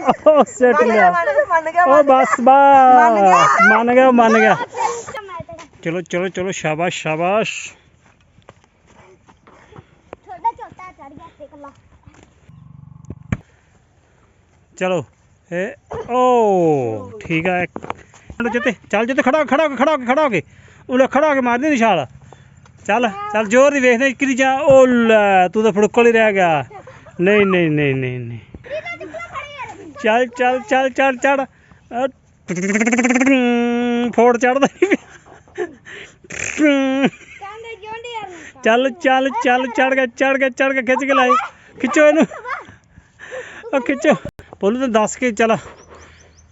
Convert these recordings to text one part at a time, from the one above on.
ਉਹ ਸਿੱਟ ਲਿਆ ਮੰਨ ਗਿਆ ਉਹ ਬਸ ਬਸ ਮੰਨ ਗਿਆ ਮੰਨ ਗਿਆ ਚਲੋ ਚਲੋ ਚਲੋ ਸ਼ਾਬਾਸ਼ ਸ਼ਾਬਾਸ਼ ਛੋਟਾ ਛੋਟਾ ਚੜ ਗਿਆ ਦੇਖ ਲਾ ਚਲੋ ਇਹ ਓ ਠੀਕ ਆ ਚਲੋ ਜਿੱਤੇ ਚੱਲ ਜਿੱਤੇ ਖੜਾ ਹੋ ਕੇ, ਖੜਾ ਹੋ ਕੇ, ਖੜਾ ਹੋ ਕੇ ਖੜਾ ਹੋ ਕੇ ਉਹਨੇ ਖੜਾ ਹੋ ਕੇ ਮਾਰਦੀ ਨਿਸ਼ਾਲ ਚੱਲ ਚੱਲ ਜ਼ੋਰ ਦੀ ਵੇਖਦੇ ਕਿਰੀ ਚੱਲ ਚੱਲ ਚੱਲ ਚੱਲ ਚੜ ਫੋੜ ਚੜਦਾ ਚੱਲ ਚੱਲ ਚੱਲ ਚੜ ਗਿਆ ਚੜ ਗਿਆ ਚੜ ਗਿਆ ਖਿੱਚ ਕੇ ਲਾਏ ਖਿੱਚੋ ਇਹਨੂੰ। ਉਹ ਖਿੱਚੋ। ਬੋਲੂ ਤਾਂ ਦੱਸ ਕੇ ਚੱਲ।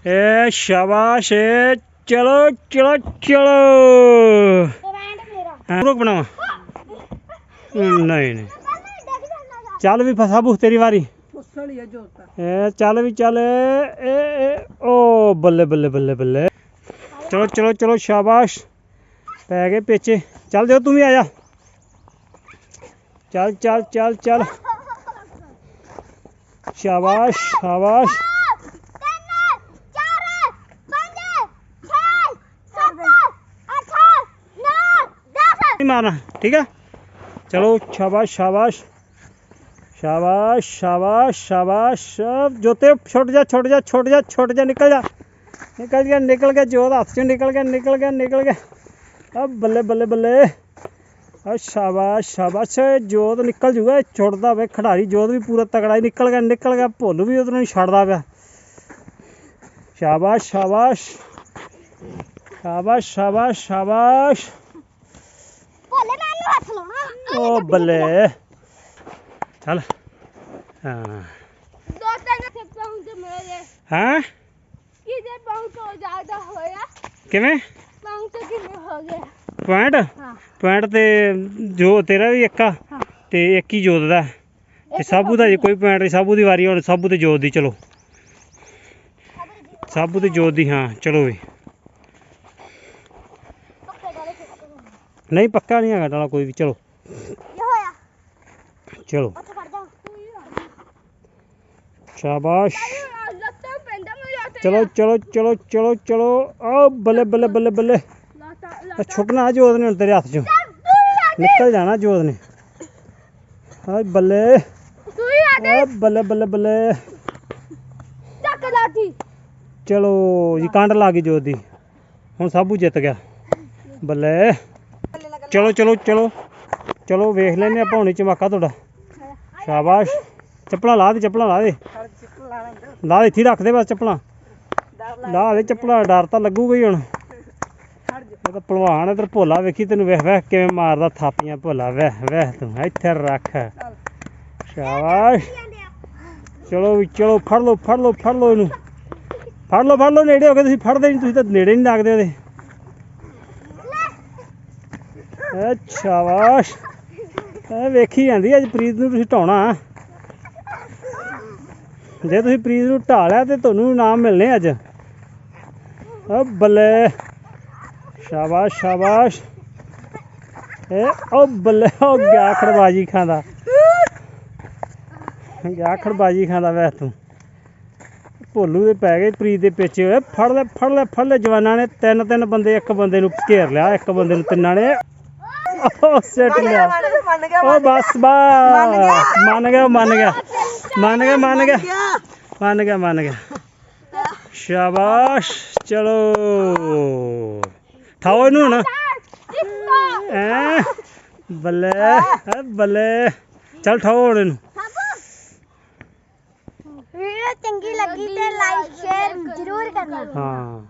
ਏ ਸ਼ਾਬਾਸ਼ ਏ ਚਲੋ ਚਲੋ ਚਲੋ। ਰੋਕ ਬਣਾਵਾ। ਨਹੀਂ ਨਹੀਂ। ਚੱਲ ਵੀ ਫਸਾਬੂ ਤੇਰੀ ਵਾਰੀ। ਉਸਲੀ ਹੈ ਜੋਤਾ ਏ ਚੱਲ ਵੀ ਚੱਲ ਏ ਏ ਓ ਬੱਲੇ ਬੱਲੇ ਬੱਲੇ ਬੱਲੇ ਚਲੋ ਚਲੋ ਚਲੋ ਸ਼ਾਬਾਸ਼ ਪੈ ਗਏ ਪਿੱਛੇ ਚੱਲ ਦਿਓ ਤੂੰ ਵੀ ਆ ਜਾ ਚੱਲ ਚੱਲ ਚੱਲ ਚੱਲ ਸ਼ਾਬਾਸ਼ ਸ਼ਾਬਾਸ਼ ਤਿੰਨ ਨੌ ਸ਼ਾਬਾਸ਼ ਸ਼ਾਬਾਸ਼ ਸ਼ਾਬਾਸ਼। ਸ਼ਾਬਾਸ਼ ਜੋਤੇ ਛੁੱਟ ਜਾ ਛੁੱਟ ਜਾ ਛੁੱਟ ਜਾ ਛੁੱਟ ਜਾ ਨਿਕਲ ਜਾ। ਨਿਕਲ ਗਿਆ ਨਿਕਲ ਗਿਆ ਜੋਤ ਹੱਥ ਚੋਂ ਨਿਕਲ ਗਿਆ ਨਿਕਲ ਗਿਆ ਨਿਕਲ ਗਿਆ। ਆ ਬੱਲੇ ਬੱਲੇ ਬੱਲੇ। ਆ ਸ਼ਾਬਾਸ਼ ਸ਼ਾਬਾਸ਼। ਜੋਤ ਨਿਕਲ ਜੂਗਾ ਛੁੱਟਦਾ ਵੇ ਖਿਡਾਰੀ। ਜੋਤ ਵੀ ਪੂਰਾ ਤਗੜਾ ਹੀ ਨਿਕਲ ਗਿਆ ਨਿਕਲ ਗਿਆ। ਭੁੱਲ ਵੀ ਉਧਰੋਂ ਹੀ ਛੱਡਦਾ ਪਿਆ। ਸ਼ਾਬਾਸ਼ ਸ਼ਾਬਾਸ਼। ਸ਼ਾਬਾਸ਼ ਸ਼ਾਬਾਸ਼ ਸ਼ਾਬਾਸ਼। ਭੋਲੇ ਮੈਂ ਨੂੰ ਹੱਥ ਲਾਉਣਾ। ਓ ਬੱਲੇ। ਚੱਲ। ਹਾਂ। ਮੇਰੇ ਕਿਤੇ ਜ਼ਿਆਦਾ ਹੋਇਆ? ਕਿਵੇਂ? ਪੁਆਇੰਟ? ਹਾਂ। ਪੁਆਇੰਟ ਤੇ ਜੋ ਤੇਰਾ ਵੀ ਇੱਕ ਆ ਹਾਂ। ਤੇ ਇੱਕ ਹੀ ਜੋਤ ਦਾ। ਤੇ ਸਾਬੂ ਦਾ ਜੇ ਕੋਈ ਪੁਆਇੰਟ ਨਹੀਂ ਸਾਬੂ ਦੀ ਵਾਰੀ ਹੁਣ ਸਾਬੂ ਤੇ ਜੋਤ ਦੀ ਚਲੋ। ਸਾਬੂ ਤੇ ਜੋਤ ਦੀ ਹਾਂ ਚਲੋ ਵੀ। ਪੱਕੇ ਨਹੀਂ ਪੱਕਾ ਨਹੀਂ ਹੈਗਾ ਡਾਲਾ ਕੋਈ ਵੀ ਚਲੋ। ਇਹ ਹੋਇਆ? ਚਲੋ। ਉੱਥੇ ਸ਼ਾਬਾਸ਼। ਚਲੋ ਚਲੋ ਚਲੋ ਚਲੋ ਚਲੋ ਆ ਬੱਲੇ ਬੱਲੇ ਬੱਲੇ ਬੱਲੇ। ਛੁੱਟਣਾ ਜੋਤ ਨੇ ਤੇਰੇ ਹੱਥ ਚੋਂ। ਨਿਕਲ ਜਾਣਾ ਜੋਤ ਨੇ। ਹਾਏ ਬੱਲੇ। ਆ ਬੱਲੇ ਬੱਲੇ ਬੱਲੇ। ਚੱਕ ਲਾਠੀ ਚਲੋ ਜੀ, ਕੰਡ ਲਾ ਗਈ ਜੋਤ ਦੀ। ਹੁਣ ਸਾਬੂ ਜਿੱਤ ਗਿਆ। ਬੱਲੇ। ਚਲੋ ਚਲੋ ਚਲੋ। ਚਲੋ, ਵੇਖ ਲੈਨੇ ਆਪਾਂ ਹੁਣੇ ਚਮਾਕਾ ਤੁਹਾਡਾ। ਸ਼ਾਬਾਸ਼। ਚੱਪਲਾਂ ਲਾ ਦੇ ਚੱਪਲਾਂ ਲਾ ਦੇ। ਲਾ ਦੇ ਇੱਥੇ ਰੱਖ ਦੇ ਬਸ ਚੱਪਲਾਂ। ਲਾ ਦੇ ਚੱਪਲਾਂ ਡਰ ਤਾਂ ਲੱਗੂਗਾ ਹੀ ਹੁਣ। ਇਹ ਤਾਂ ਭਲਵਾਨ ਇਧਰ ਭੋਲਾ ਵੇਖੀ ਤੈਨੂੰ ਵੇਖ ਵੇਖ ਕਿਵੇਂ ਮਾਰਦਾ ਥਾਪੀਆਂ ਭੋਲਾ ਵੇਖ ਵੇਖ ਤੂੰ ਇੱਥੇ ਰੱਖ। ਸ਼ਾਬਾਸ਼। ਚਲੋ ਵੀ ਚਲੋ ਫੜ ਲਓ ਫੜ ਲਓ ਫੜ ਲਓ ਇਹਨੂੰ। ਫੜ ਲਓ ਫੜ ਲਓ ਨੇੜੇ ਹੋ ਕੇ ਤੁਸੀਂ ਫੜਦੇ ਨਹੀਂ ਤੁਸੀਂ ਤਾਂ ਨੇੜੇ ਨਹੀਂ ਲੱਗਦੇ ਉਹਦੇ। ਐ ਸ਼ਾਬਾਸ਼। ਇਹ ਵੇਖੀ ਜਾਂਦੀ ਅੱਜ ਪ੍ਰੀਤ ਨੂੰ ਤੁਸੀਂ ਢਾਉਣਾ। ਜੇ ਤੁਸੀਂ ਪ੍ਰੀਤ ਨੂੰ ਢਾ ਲਿਆ ਤੇ ਤੁਹਾਨੂੰ ਇਨਾਮ ਮਿਲਨੇ ਅੱਜ। ਆ ਬੱਲੇ। ਸ਼ਾਬਾਸ਼ ਸ਼ਾਬਾਸ਼। ਇਹ ਉਹ ਬੱਲੇ ਉਹ ਗਿਆ ਖੜਬਾਜੀ ਖਾਂਦਾ ਗਿਆ ਖੜਬਾਜੀ ਖਾਂਦਾ ਵੈਸ ਤੂੰ। ਭੋਲੂ ਦੇ ਪੈ ਗਏ ਪ੍ਰੀਤ ਦੇ ਪਿੱਛੇ ਓਏ ਫੜ ਲੈ ਫੜ ਲੈ ਫੜ ਲੈ ਜਵਾਨਾਂ ਨੇ। ਤਿੰਨ ਤਿੰਨ ਬੰਦੇ ਇੱਕ ਬੰਦੇ ਨੂੰ ਘੇਰ ਲਿਆ ਇੱਕ ਬੰਦੇ ਨੂੰ ਤਿੰਨਾਂ ਨੇ। ਉਹ ਸਿੱਟ ਲਿਆ। ਉਹ ਬਸ ਬਸ। ਮੰਨ ਗਿਆ ਮੰਨ ਗਿਆ। ਮੰਨ ਗਿਆ ਮੰਨ ਗਿਆ। ਮੰਨ ਗਿਆ। ਮੰਨ ਗਿਆ ਸ਼ਾਬਾਸ਼ ਚਲੋ। ਠਾਓ ਇਹਨੂੰ ਹੁਣ। ਐ ਬੱਲੇ ਐ ਬੱਲੇ। ਚੱਲ ਠਾਓ ਹੁਣ ਇਹਨੂੰ। ਵੀਡੀਓ ਚੰਗੀ ਲੱਗੀ ਤੇ ਲਾਈਕ ਸ਼ੇਅਰ ਜ਼ਰੂਰ ਕਰਨਾ। ਹਾਂ।